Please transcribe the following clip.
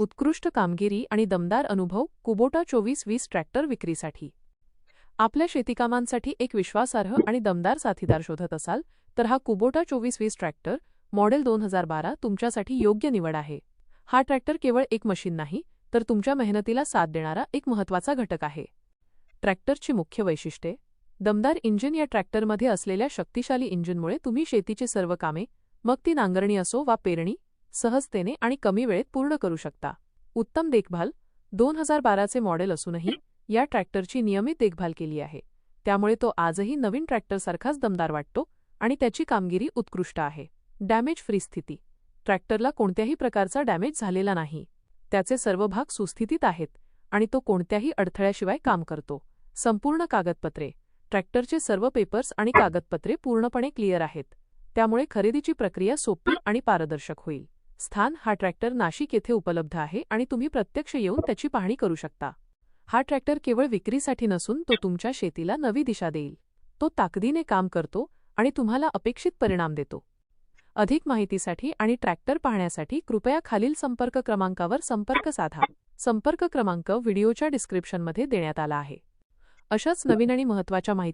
उत्कृष्ट कामगिरी आणि दमदार अनुभव कुबोटा चोवीस वीस ट्रॅक्टर विक्रीसाठी. आपल्या शेतीकामांसाठी एक विश्वासार्ह आणि दमदार साथीदार शोधत असाल तर हा कुबोटा चोवीस वीस ट्रॅक्टर मॉडेल दोन हजार बारा तुमच्यासाठी योग्य निवड आहे. हा ट्रॅक्टर केवळ एक मशीन नाही तर तुमच्या मेहनतीला साथ देणारा एक महत्त्वाचा घटक आहे. ट्रॅक्टरची मुख्य वैशिष्ट्ये दमदार इंजिन या ट्रॅक्टरमध्ये असलेल्या शक्तिशाली इंजिनमुळे तुम्ही शेतीची सर्व कामे मग ती नांगरणी असो वा पेरणी सहजतेने आणि कमी वेळेत पूर्ण करू शकता. उत्तम देखभाल दोन हजार बाराचे मॉडेल असूनही या ट्रॅक्टरची नियमित देखभाल केली आहे. त्यामुळे तो आजही नवीन ट्रॅक्टरसारखाच दमदार वाटतो आणि त्याची कामगिरी उत्कृष्ट आहे. डॅमेज फ्री स्थिती. ट्रॅक्टरला कोणत्याही प्रकारचा डॅमेज झालेला नाही. त्याचे सर्व भाग सुस्थितीत आहेत आणि तो कोणत्याही अडथळ्याशिवाय काम करतो. संपूर्ण कागदपत्रे. ट्रॅक्टरचे सर्व पेपर्स आणि कागदपत्रे पूर्णपणे क्लिअर आहेत. त्यामुळे खरेदीची प्रक्रिया सोपी आणि पारदर्शक होईल. स्थान हा ट्रॅक्टर नाशिक येथे उपलब्ध आहे आणि तुम्ही प्रत्यक्ष येऊन त्याची पाहणी करू शकता. हा ट्रॅक्टर केवळ विक्रीसाठी नसून तो तुमच्या शेतीला नवी दिशा देईल. तो ताकदीने काम करतो आणि तुम्हाला अपेक्षित परिणाम देतो. अधिक माहितीसाठी आणि ट्रॅक्टर पाहण्यासाठी कृपया खालील संपर्क क्रमांकावर संपर्क साधा. संपर्क क्रमांक व्हिडिओच्या डिस्क्रिप्शनमध्ये देण्यात आला आहे. अशाच नवीन आणि महत्त्वाच्या माहिती